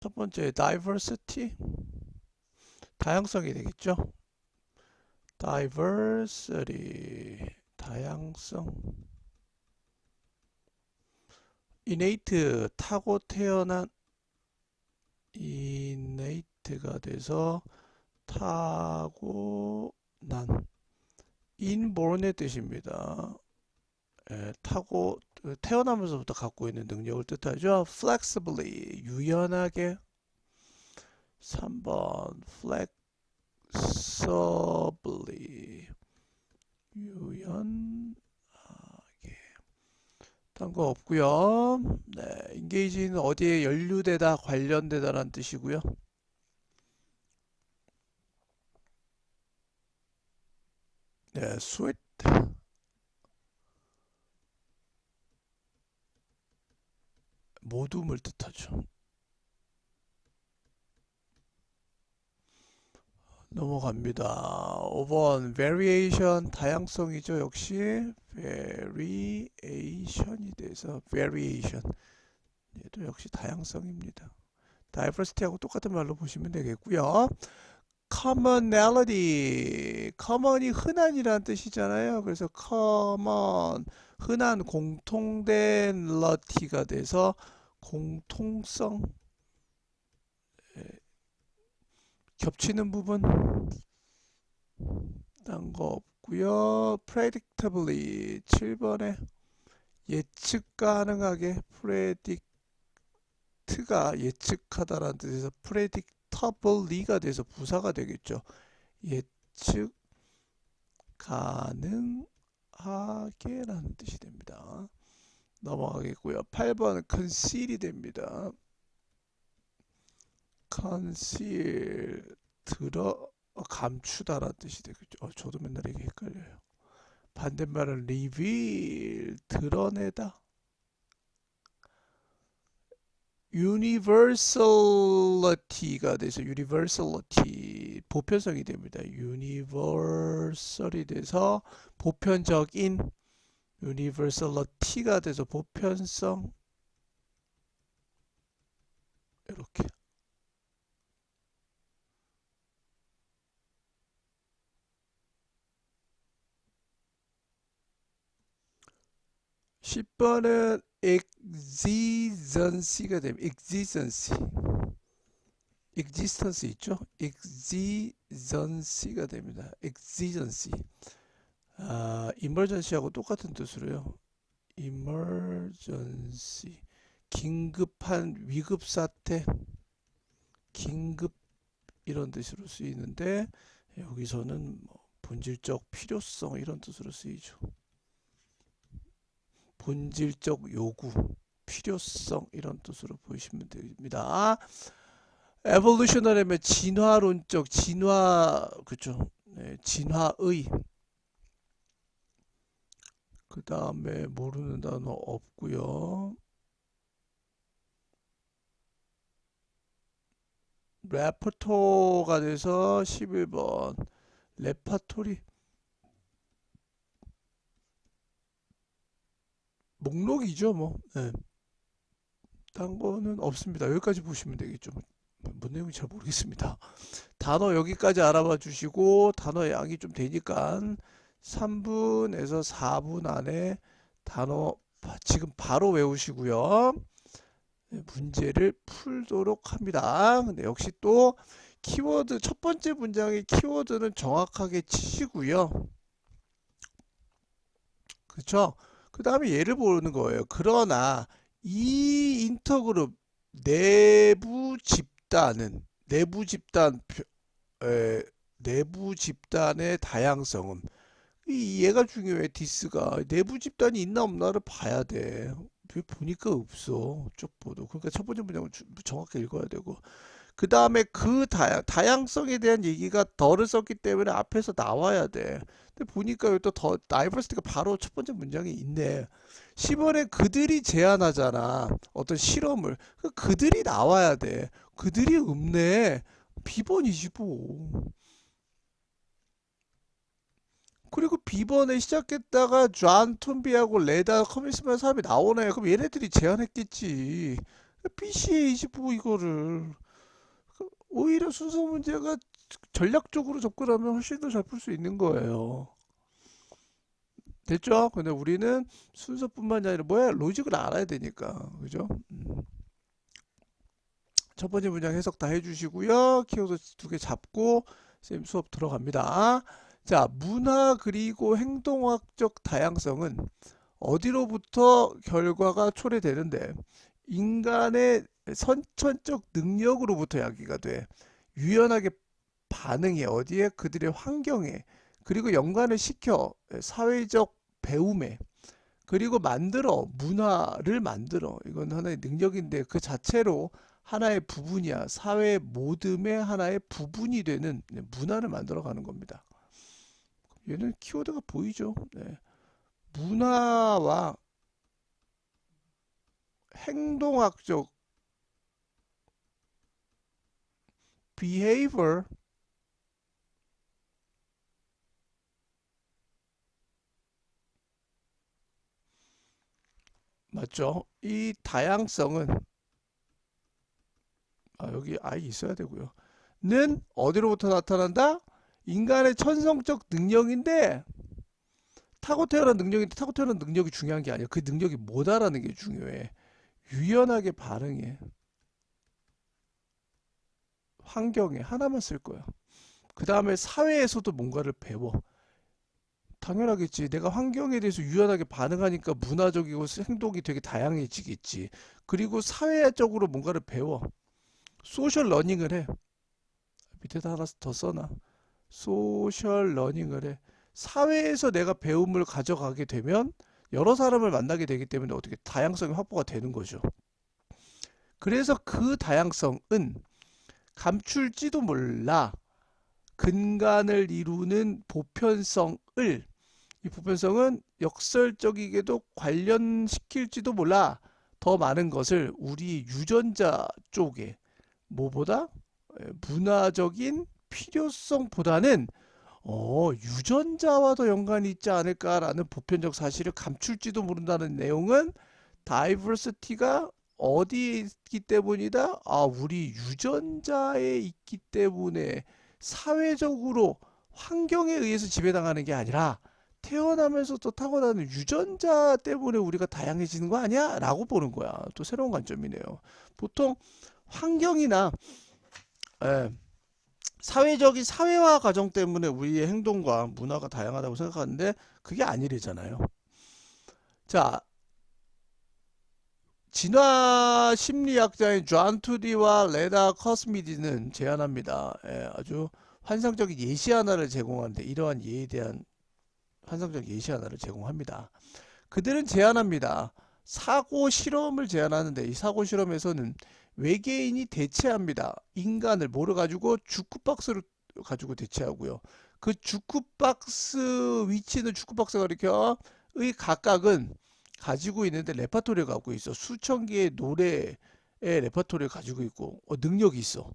첫 번째 diversity 다양성이 되겠죠. diversity 다양성 innate 타고 태어난 innate가 돼서 타고난 inborn의 뜻입니다. 예, 타고 태어나면서부터 갖고 있는 능력을 뜻하죠. flexibly 유연하게 3번 flexibly 유연하게 딴 거 없고요. 네, engage는 어디에 연루되다 관련되다라는 뜻이고요. 네, sweat 모둠을 뜻하죠. 넘어갑니다. 5번 variation 다양성이죠. 역시 variation이 돼서 variation 얘도 역시 다양성입니다. diversity하고 똑같은 말로 보시면 되겠고요. commonality common이 흔한이라는 뜻이잖아요. 그래서 common 흔한 공통된 러티가 돼서 공통성 예, 겹치는 부분 딴 거 없고요. predictably 7번에 예측 가능하게 predict가 예측하다라는 뜻에서 predictably가 돼서 부사가 되겠죠. 예측 가능하게라는 뜻이 됩니다. 넘어가겠고요. 8번 conceal이 됩니다. conceal 들어 어, 감추다라는 뜻이 되겠죠. 어, 저도 맨날 이게 헷갈려요. 반대말은 reveal 드러내다. universality가 돼서 universality 보편성이 됩니다. universal이 돼서 보편적인 universality가 돼서 보편성 이렇게 10번은 existency가 됩니다. existence. existence 있죠? existency가 됩니다. existence. 아, emergency하고 똑같은 뜻으로요. emergency. 긴급한 위급 사태. 긴급 이런 뜻으로 쓰이는데 여기서는 뭐 본질적 필요성 이런 뜻으로 쓰이죠. 본질적 요구, 필요성 이런 뜻으로 보시면 됩니다. evolutionary면 진화론적, 진화 그죠? 네, 진화의 그 다음에 모르는 단어 없고요. 레퍼토가 돼서 11번 레파토리 목록이죠, 뭐. 네. 딴 거는 없습니다. 여기까지 보시면 되겠죠. 뭐, 뭔 내용인지 잘 모르겠습니다. 단어 여기까지 알아봐 주시고 단어 양이 좀 되니까 3분에서 4분 안에 단어 지금 바로 외우시고요. 네, 문제를 풀도록 합니다. 근데 역시 또 키워드 첫 번째 문장의 키워드는 정확하게 치시고요. 그렇죠? 그 다음에 얘를 보는 거예요. 그러나 이 인터그룹 내부 집단은 내부 집단 에, 내부 집단의 다양성은 이 얘가 중요해 디스가 내부 집단이 있나 없나를 봐야 돼. 보니까 없어 쪽보도 그러니까 첫 번째 문장은 정확히 읽어야 되고 그 다음에 그 다양, 다양성에 대한 얘기가 덜을 썼기 때문에 앞에서 나와야 돼. 근데 보니까 여기 또더 다이버시티가 바로 첫 번째 문장에 있네. 10원에 그들이 제안하잖아. 어떤 실험을. 그 그들이 나와야 돼. 그들이 없네. 비번이지 뭐. 그리고 비번에 시작했다가 존 톰비하고 레다 커미스만 사람이 나오네. 그럼 얘네들이 제안했겠지. PCA25 이거를 그 오히려 순서 문제가 전략적으로 접근하면 훨씬 더 잘 풀 수 있는 거예요. 됐죠? 근데 우리는 순서뿐만이 아니라 뭐야 로직을 알아야 되니까 그죠? 음. 첫 번째 문장 해석 다 해주시고요. 키워드 두 개 잡고 쌤 수업 들어갑니다. 자, 문화 그리고 행동학적 다양성은 어디로부터 결과가 초래되는데 인간의 선천적 능력으로부터 야기가 돼. 유연하게 반응해 어디에 그들의 환경에 그리고 연관을 시켜 사회적 배움에 그리고 만들어 문화를 만들어 이건 하나의 능력인데 그 자체로 하나의 부분이야 사회 모듬의 하나의 부분이 되는 문화를 만들어 가는 겁니다. 얘는 키워드가 보이죠? 네. 문화와 행동학적 behavior 맞죠? 이 다양성은 아, 여기 아이 있어야 되고요. 는 어디로부터 나타난다? 인간의 천성적 능력인데 타고 태어난 능력인데 타고 태어난 능력이 중요한 게 아니야. 그 능력이 뭐다라는 게 중요해. 유연하게 반응해. 환경에 하나만 쓸 거야. 그 다음에 사회에서도 뭔가를 배워. 당연하겠지. 내가 환경에 대해서 유연하게 반응하니까 문화적이고 행동이 되게 다양해지겠지. 그리고 사회적으로 뭔가를 배워. 소셜 러닝을 해. 밑에다 하나 더 써놔. 소셜 러닝을 해. 사회에서 내가 배움을 가져가게 되면 여러 사람을 만나게 되기 때문에 어떻게 다양성이 확보가 되는 거죠. 그래서 그 다양성은 감출지도 몰라 근간을 이루는 보편성을 이 보편성은 역설적이게도 관련시킬지도 몰라 더 많은 것을 우리 유전자 쪽에 뭐보다 문화적인 필요성보다는 어, 유전자와도 연관이 있지 않을까라는 보편적 사실을 감출지도 모른다는 내용은 다이버시티가 어디에 있기 때문이다? 아, 우리 유전자에 있기 때문에 사회적으로 환경에 의해서 지배당하는 게 아니라 태어나면서 또 타고나는 유전자 때문에 우리가 다양해지는 거 아니야? 라고 보는 거야. 또 새로운 관점이네요. 보통 환경이나 예, 사회적인 사회화 과정 때문에 우리의 행동과 문화가 다양하다고 생각하는데 그게 아니래잖아요. 자, 진화 심리학자인 존 투디와 레다 커스미디는 제안합니다. 예, 아주 환상적인 예시 하나를 제공하는데 이러한 예에 대한 환상적 예시 하나를 제공합니다. 그들은 제안합니다. 사고 실험을 제안하는데 이 사고 실험에서는 외계인이 대체합니다. 인간을 뭐를 가지고 주크박스를 가지고 대체하고요. 그 주크박스 위치는 주크박스가 이렇게 의 각각은 가지고 있는데 레파토리를 갖고 있어. 수천 개의 노래의 레파토리를 가지고 있고 어, 능력이 있어.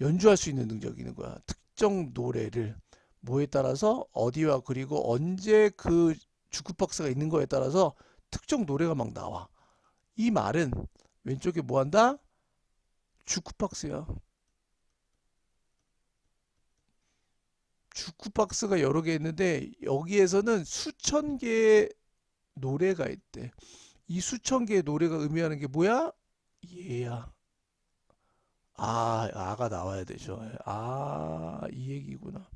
연주할 수 있는 능력이 있는 거야. 특정 노래를 뭐에 따라서 어디와 그리고 언제 그 주크박스가 있는 거에 따라서 특정 노래가 막 나와. 이 말은 왼쪽에 뭐 한다? 주크박스야. 주크박스가 여러 개 있는데 여기에서는 수천 개의 노래가 있대. 이 수천 개의 노래가 의미하는 게 뭐야? 얘야. 아, 아가 나와야 되죠. 아, 이 얘기구나.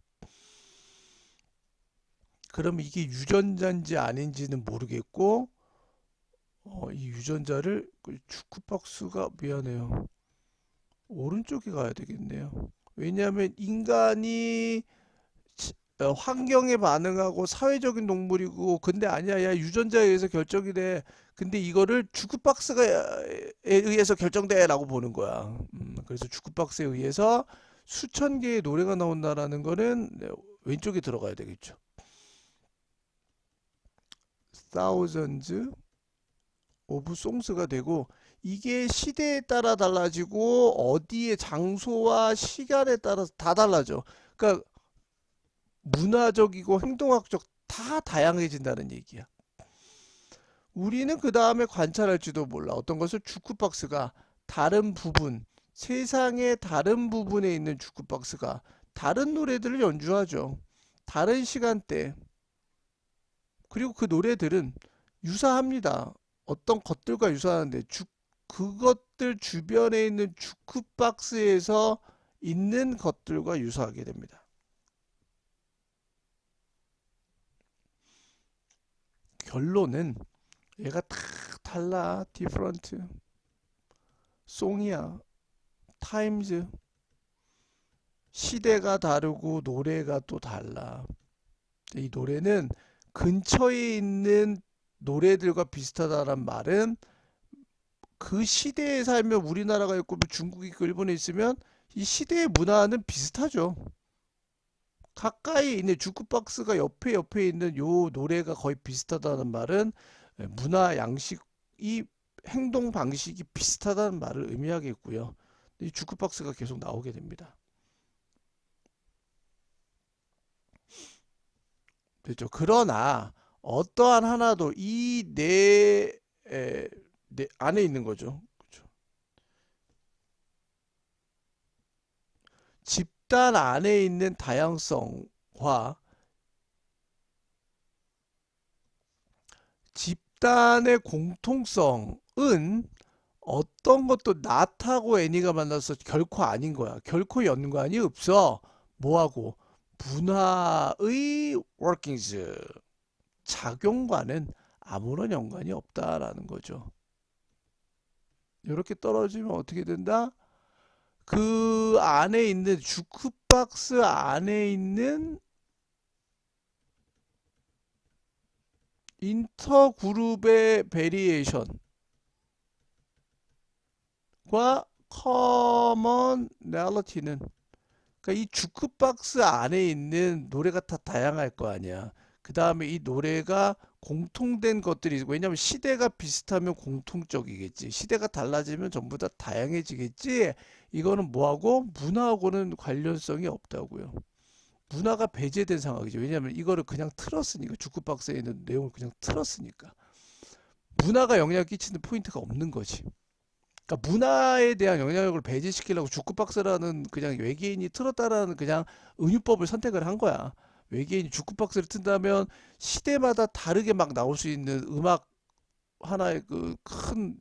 그럼 이게 유전자인지 아닌지는 모르겠고, 어, 이 유전자를 그 주크박스가 미안해요. 오른쪽에 가야 되겠네요. 왜냐하면 인간이 어, 환경에 반응하고 사회적인 동물이고 근데 아니야 야 유전자에 의해서 결정이 돼. 근데 이거를 주크박스가 의해서 결정돼 라고 보는 거야. 음, 그래서 주크박스에 의해서 수천 개의 노래가 나온다라는 거는 네, 왼쪽에 들어가야 되겠죠. Thousands of songs가 되고 이게 시대에 따라 달라지고 어디에 장소와 시간에 따라서 다 달라져. 그러니까 문화적이고 행동학적 다 다양해진다는 얘기야. 우리는 그 다음에 관찰할지도 몰라. 어떤 것을 주크박스가 다른 부분, 세상의 다른 부분에 있는 주크박스가 다른 노래들을 연주하죠. 다른 시간대. 그리고 그 노래들은 유사합니다. 어떤 것들과 유사한데 주, 그것들 주변에 있는 주크 박스에서 있는 것들과 유사하게 됩니다. 결론은 얘가 다 달라. 디프런트. 송이야. 타임즈. 시대가 다르고 노래가 또 달라. 이 노래는 근처에 있는 노래들과 비슷하다는 말은 그 시대에 살면 우리나라가 있고 뭐 중국이 있고 일본에 있으면 이 시대의 문화는 비슷하죠. 가까이 있는 주크박스가 옆에 옆에 있는 요 노래가 거의 비슷하다는 말은 문화 양식이 행동 방식이 비슷하다는 말을 의미하겠고요. 이 주크박스가 계속 나오게 됩니다. 됐죠. 그러나 어떠한 하나도 이내 내 안에 있는 거죠. 그렇죠. 집단 안에 있는 다양성과 집단의 공통성은 어떤 것도 나하고 애니가 만나서 결코 아닌 거야. 결코 연관이 없어. 뭐하고? 문화의 workings 작용과는 아무런 연관이 없다라는 거죠. 이렇게 떨어지면 어떻게 된다? 그 안에 있는 주크박스 안에 있는 인터그룹의 베리에이션과 커먼널리티는 그러니까 이 주크박스 안에 있는 노래가 다 다양할 거 아니야. 그 다음에 이 노래가 공통된 것들이 왜냐면 시대가 비슷하면 공통적이겠지. 시대가 달라지면 전부 다 다양해지겠지. 이거는 뭐하고 문화하고는 관련성이 없다고요. 문화가 배제된 상황이죠. 왜냐하면 이거를 그냥 틀었으니까 주크박스에 있는 내용을 그냥 틀었으니까 문화가 영향을 끼치는 포인트가 없는 거지. 그러니까 문화에 대한 영향력을 배제시키려고 주크박스라는 그냥 외계인이 틀었다라는 그냥 은유법을 선택을 한 거야. 외계인이 주크박스를 튼다면 시대마다 다르게 막 나올 수 있는 음악 하나의 그 큰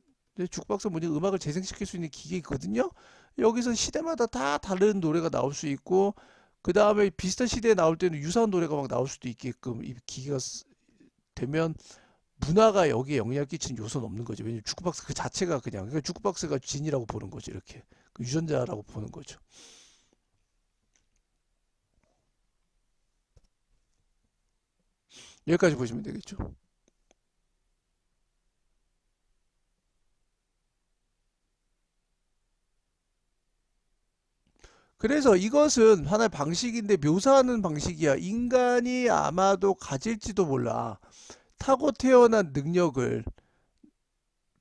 주크박스 뭐냐 음악을 재생시킬 수 있는 기계거든요. 여기서 시대마다 다 다른 노래가 나올 수 있고 그 다음에 비슷한 시대에 나올 때는 유사한 노래가 막 나올 수도 있게끔 이 기계가 되면 문화가 여기에 영향을 끼치는 요소는 없는 거죠. 왜냐면 주크박스 그 자체가 그냥 그러니까 주크박스가 진이라고 보는 거죠. 이렇게 그 유전자라고 보는 거죠. 여기까지 보시면 되겠죠. 그래서 이것은 하나의 방식인데 묘사하는 방식이야. 인간이 아마도 가질지도 몰라. 타고 태어난 능력을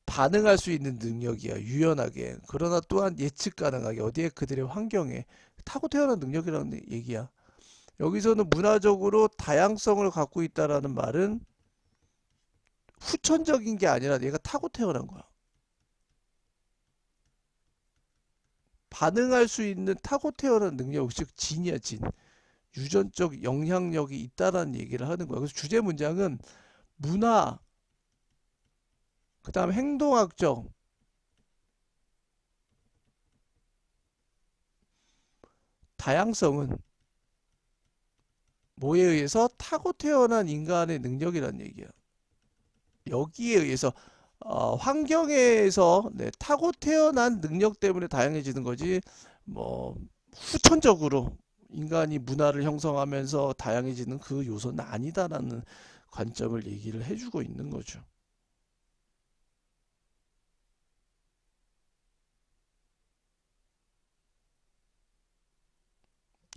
반응할 수 있는 능력이야. 유연하게. 그러나 또한 예측 가능하게. 어디에 그들의 환경에 타고 태어난 능력이라는 얘기야. 여기서는 문화적으로 다양성을 갖고 있다라는 말은 후천적인 게 아니라 얘가 타고 태어난 거야. 반응할 수 있는 타고 태어난 능력, 즉 진이야 진. 유전적 영향력이 있다라는 얘기를 하는 거야. 그래서 주제 문장은 문화, 그 다음 행동학적, 다양성은 뭐에 의해서 타고 태어난 인간의 능력이란 얘기야. 여기에 의해서 어, 환경에서 네, 타고 태어난 능력 때문에 다양해지는 거지 뭐 후천적으로 인간이 문화를 형성하면서 다양해지는 그 요소는 아니다라는 관점을 얘기를 해주고 있는 거죠.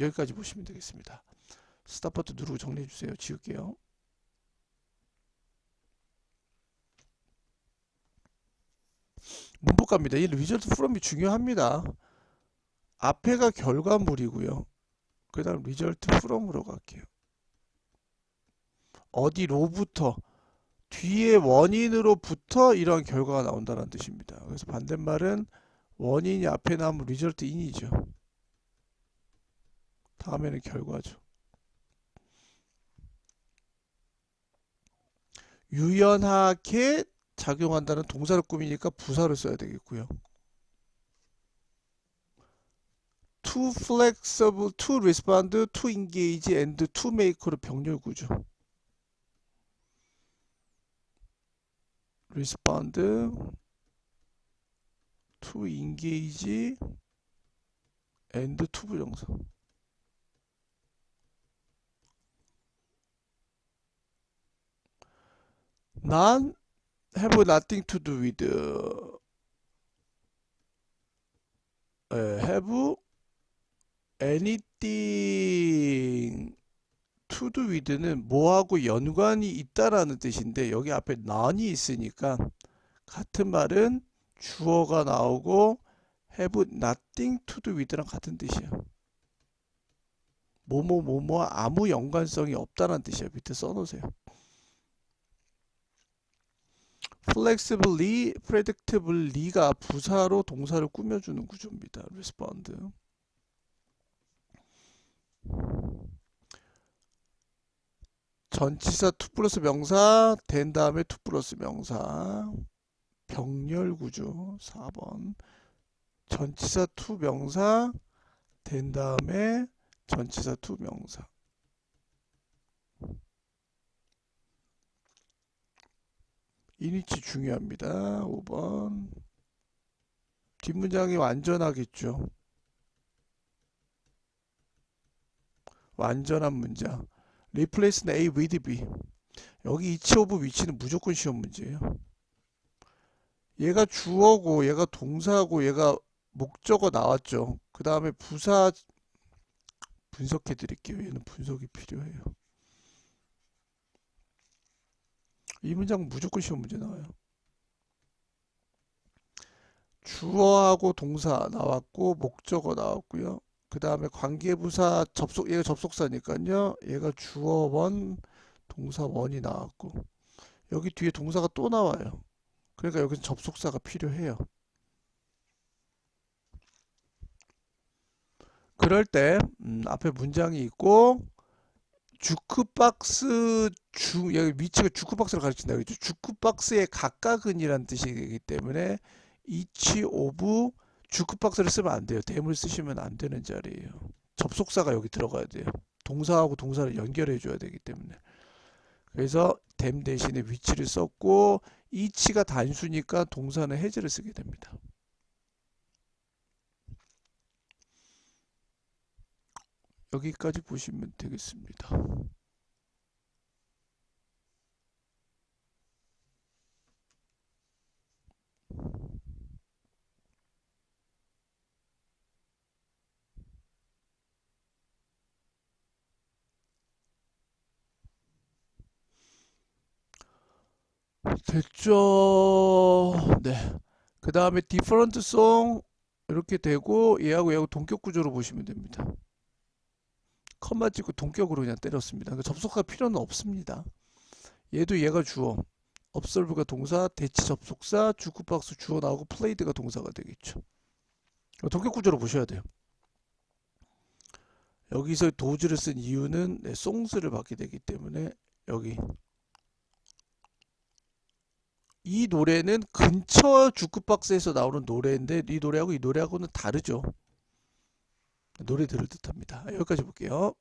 여기까지 보시면 되겠습니다. 스타버트 누르고 정리해 주세요. 지울게요. 문법 갑니다. 이 리절트 프롬이 중요합니다. 앞에가 결과물이고요. 그 다음 리절트 프롬으로 갈게요. 어디로부터 뒤에 원인으로부터 이런 결과가 나온다는 뜻입니다. 그래서 반대말은 원인이 앞에 나오면 리절트 인이죠. 다음에는 결과죠. 유연하게 작용한다는 동사를 꾸미니까 부사를 써야 되겠고요. to flexible, to respond, to engage, and to make로 병렬 구조. respond, to engage, and to 부정사. 난 have nothing to do with 에, have anything to do with는 뭐하고 연관이 있다라는 뜻인데 여기 앞에 none이 있으니까 같은 말은 주어가 나오고 have nothing to do with랑 같은 뜻이야. 뭐뭐 뭐뭐 아무 연관성이 없다는 뜻이야. 밑에 써놓으세요. Flexibly, predictably가 부사로 동사를 꾸며주는 구조입니다. respond. 전치사 to 플러스 명사 된 다음에 to 플러스 명사 병렬 구조 4번 전치사 to 명사 된 다음에 전치사 to 명사 이니치 중요합니다. 5번 뒷문장이 완전하겠죠. 완전한 문장. replace는 A with B. 여기 이치 오브 위치는 무조건 시험 문제예요. 얘가 주어고 얘가 동사고 얘가 목적어 나왔죠. 그 다음에 부사 분석해 드릴게요. 얘는 분석이 필요해요. 이 문장 무조건 시험 문제 나와요. 주어하고 동사 나왔고 목적어 나왔고요. 그 다음에 관계부사 접속 얘가 접속사니까요. 얘가 주어원 동사원이 나왔고 여기 뒤에 동사가 또 나와요. 그러니까 여기서 접속사가 필요해요. 그럴 때 음, 앞에 문장이 있고 주크박스 주 여기 위치가 주크박스를 가르친다 그랬죠. 주크박스의 각각은이라는 뜻이기 때문에 each of 주크박스를 쓰면 안 돼요. 대물 쓰시면 안 되는 자리예요. 접속사가 여기 들어가야 돼요. 동사하고 동사를 연결해 줘야 되기 때문에. 그래서 댐 대신에 위치를 썼고 each가 단수니까 동사는 해제를 쓰게 됩니다. 여기까지 보시면 되겠습니다. 됐죠? 네. 그 다음에 different song 이렇게 되고 얘하고 얘하고 동격 구조로 보시면 됩니다. 컴마 찍고 동격으로 그냥 때렸습니다. 그러니까 접속할 필요는 없습니다. 얘도 얘가 주어, observe가 동사, 대치 접속사, 주크박스 주어 나오고 played가 동사가 되겠죠. 동격 구조로 보셔야 돼요. 여기서 도즈를 쓴 이유는 네, 송스를 받게 되기 때문에 여기 이 노래는 근처 주크박스에서 나오는 노래인데 이 노래하고 이 노래하고는 다르죠. 노래 들을 듯 합니다. 여기까지 볼게요.